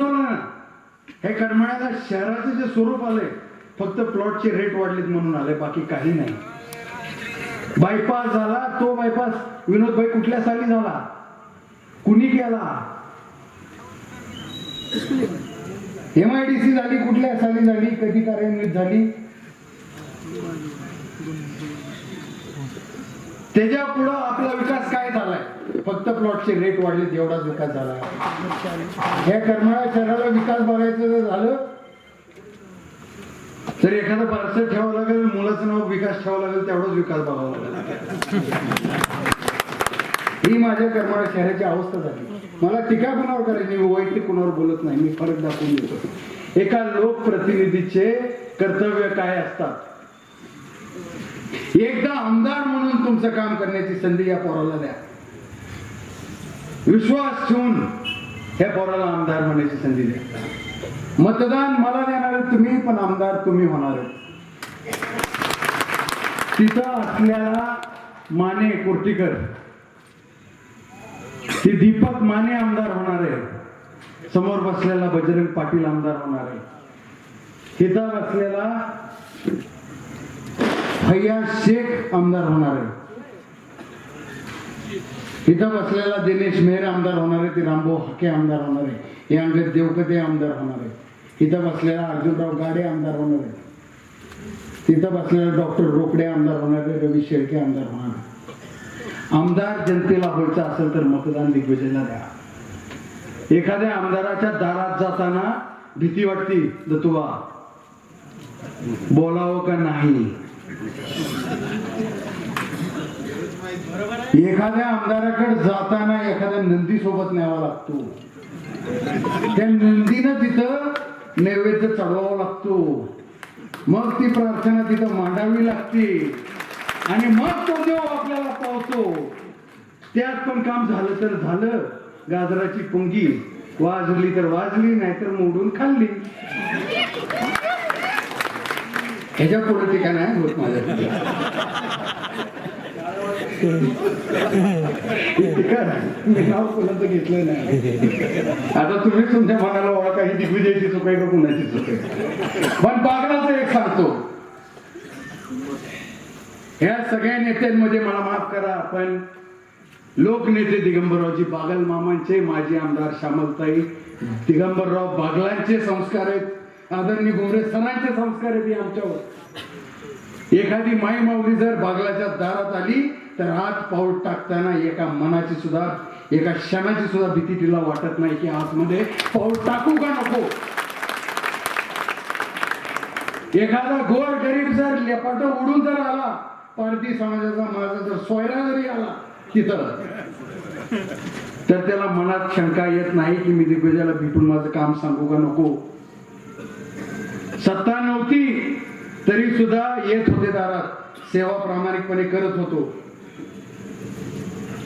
उंचवलं ना हे करमाळ्याला शहराचं जे स्वरूप आलंय फक्त प्लॉटचे रेट वाढलेत म्हणून आले बाकी काही नाही. बायपास झाला तो बायपास विनोदभाई कुठल्या साली झाला? कुणी केला? एम झाली कुठल्या साली झाली कधी कार्यान्वित झाली? त्याच्या पुढं आपला विकास काय झालाय? फक्त प्लॉटचे रेट वाढले एवढाच विकास झाला. या करमाळा शहराला विकास बघायचं झालं तर एखादं पार्सल ठेवावं लागेल मुलाचं नाव विकास ठेवावं लागेल तेवढाच विकास बघावा लागेल. ही माझ्या करमाळा शहराची अवस्था झाली. मला टीका कुणावर करायची? मी वैयक्तिक कुणावर बोलत नाही. मी फरक दाखवून देतो. एका लोकप्रतिनिधीचे कर्तव्य काय असतात? एकदा आमदार म्हणून तुमचं काम करण्याची संधी या पोराला द्या. विश्वास ठेवून ह्या पोराला आमदार होण्याची संधी द्या. मतदान मला देणार तुम्ही पण आमदार तुम्ही होणार तिथं असलेला माने कोर्टीकर ती दीपक माने आमदार होणार आहे. समोर बसलेला बजरंग पाटील आमदार होणार आहे. तिथं असलेला फैया शेख आमदार होणार आहे. इथं बसलेला दिनेश मेहर आमदार होणार आहे ते रामभाऊ हाके आमदार होणार आहे. हे आमचे देवकते आमदार होणार आहे. इथं बसलेला अर्जुनराव गाडे आमदार होणार आहे. तिथं बसलेला डॉक्टर रोकडे आमदार होणार आहे रवी शेळके आमदार होणार आहे. आमदार जनतेला व्हायचं असेल तर मतदान दिग्विजयला द्या. एखाद्या आमदाराच्या दारात जाताना भीती वाटती दतुवा बोलावं का नाही? एखाद्या आमदाराकडे जाताना एखाद्या नंदी सोबत न्यावा लागतो. त्या नंदीनं तिथं नैवेद्य चढवावा लागतो. मग ती प्रार्थना तिथं मांडावी लागते. आणि मग तो देव आपल्याला पावतो. त्यात पण काम झालं तर झालं. गाजराची पुंगी वाजली तर वाजली नाहीतर मोडून खाल्ली. ह्याच्या पुढे ठिकाण आहे होत माझ्या नाव कोणाचं घेतलं नाही आता तुम्ही तुमच्या मनाला ओळखा ही दिग्विजयची चूक आहे का कुणाची चूक आहे? पण बागडाचं एक सांगतो. ह्या सगळ्या नेत्यांमध्ये मला माफ करा पण लोकनेते दिगंबररावजी बागल मामांचे माजी आमदार श्यामलताई दिगंबरराव बागलांचे संस्कार आहेत. आदरणीय गोमरे सरांचे संस्कार आहेत आमच्यावर. एखादी माई माऊली जर बागलाच्या दारात आली तर आत पाऊल टाकताना एका मनाची सुद्धा एका क्षणाची सुद्धा भीती तिला वाटत नाही की आतमध्ये पाऊल टाकू का नको? एखादा गोर गरीब जर लेपाट उडून जर आला पारधी समाजाचा माझा जर सोयरा जरी आला तिथं तर त्याला मनात शंका येत नाही की मी दिग्विजयाला भेटून माझं काम सांगू का नको? सत्ता तरी सुद्धा येत होते दारात सेवा प्रामाणिकपणे करत होतो.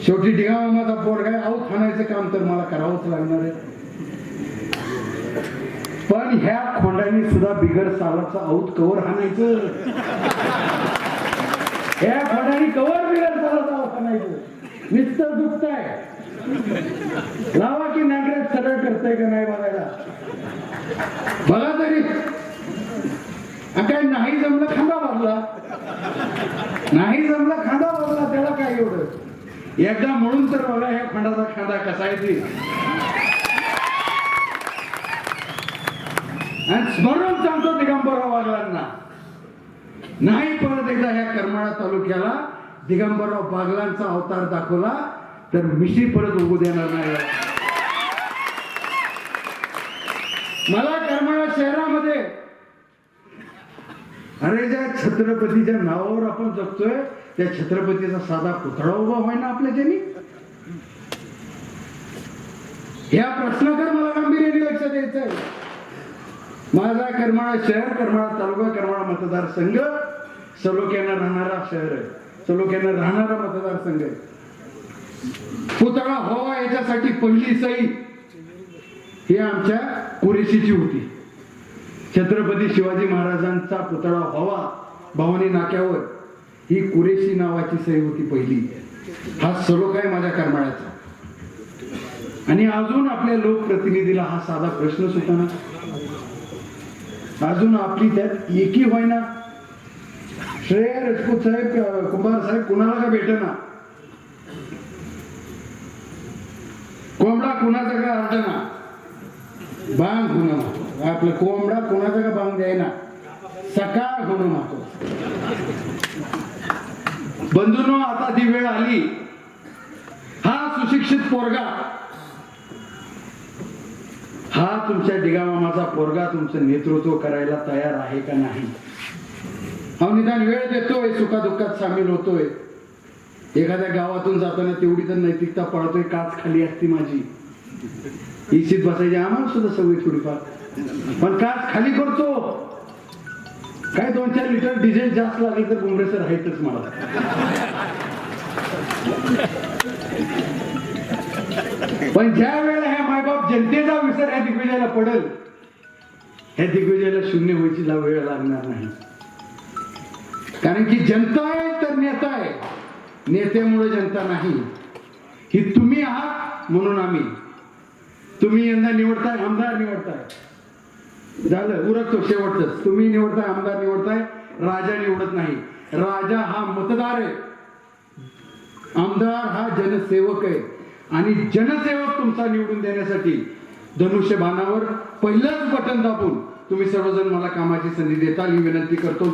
शेवटी डिगावा माझा पोरगा आऊत म्हणायचं काम तर मला करावंच लागणार आहे. पण ह्या खोंडांनी सुद्धा बिगर सालाचं आऊत कवर हाणायचं. ह्या खोंडांनी कवर बिगर सालाचं आऊत हाणायचं. नुसतं दुखताय. लावा की नागरिक सरळ करताय का नाही बघायला? बघा जमलं खांदा बांधला नाही जमलं खांदा बांधला त्याला काय एवढं? एकदा म्हणून तर बघा ह्या खंडाचा खांदा कसा आहे ते. स्मरण सांगतो दिगंबरराव बागलांना. नाही परत एकदा ह्या करमाळा तालुक्याला दिगंबरराव बागलांचा अवतार दाखवला तर मिशी परत उभू देणार नाही. मला करमाळा शहरामध्ये अरे ज्या छत्रपतीच्या नावावर आपण जगतोय त्या छत्रपतीचा साधा पुतळा उभा व्हायना ना आपल्याच्यानी या प्रश्नाकडे मला गांभीर्याने लक्ष द्यायचंय. माझा करमाळा शहर करमाळा तालुका करमाळा मतदारसंघ सलोक्यानं राहणारा शहर आहे. सलोक्यानं राहणारा मतदारसंघ आहे. पुतळा हवा याच्यासाठी पहिली सई ही आमच्या कुरेशीची होती. छत्रपती शिवाजी महाराजांचा पुतळा व्हावा भवानी नाक्यावर. ही कुरेशी नावाची सही होती पहिली. हा सलोक आहे माझ्या करमाळ्याचा. आणि अजून आपल्या लोकप्रतिनिधीला हा साधा प्रश्न सुद्धा ना अजून आपली त्यात एकी व्हायना श्रेया राजपूत साहेब कुंभार साहेब कुणाला का भेटना? कोंबडा कुणाचा का अर्धना बांग कुणाला? आपलं कोंबडा कोणाचा का बांग द्यायना सकाळ म्हणून मातो बंधूनो आता ती वेळ आली हा सुशिक्षित पोरगा हा तुमच्या डिगामामाचा पोरगा तुमचं नेतृत्व करायला तयार आहे का नाही? हा निदान वेळ देतोय सुखादुःखात सामील होतोय. एखाद्या गावातून जाताना तेवढी तर नैतिकता पळतोय काच खाली असती माझी. इच्छित बसायची आम्हाला सुद्धा सवय थोडीफार. पण काच खाली करतो. काय दोन चार लिटर डिझेल जास्त लागेल तर कॉंग्रेसर आहेतच मला. पण ज्या वेळेला ह्या मायबाप जनतेचा विसर ह्या दिग्विजयाला पडेल ह्या दिग्विजयाला शून्य व्हायची वेळ लागणार नाही. कारण की जनता आहे तर नेता आहे. नेत्यामुळे जनता नाही. ही तुम्ही आहात म्हणून आम्ही. तुम्ही यंदा निवडताय आमदार निवडताय. झालं उरकतो शेवटच. तुम्ही निवडताय आमदार निवडताय राजा निवडत नाही. राजा हा मतदार आहे. आमदार हा जनसेवक आहे. आणि जनसेवक तुमचा निवडून देण्यासाठी धनुष्यबाणावर पहिलंच बटन दाबून तुम्ही सर्वजण मला कामाची संधी देताल ही विनंती करतो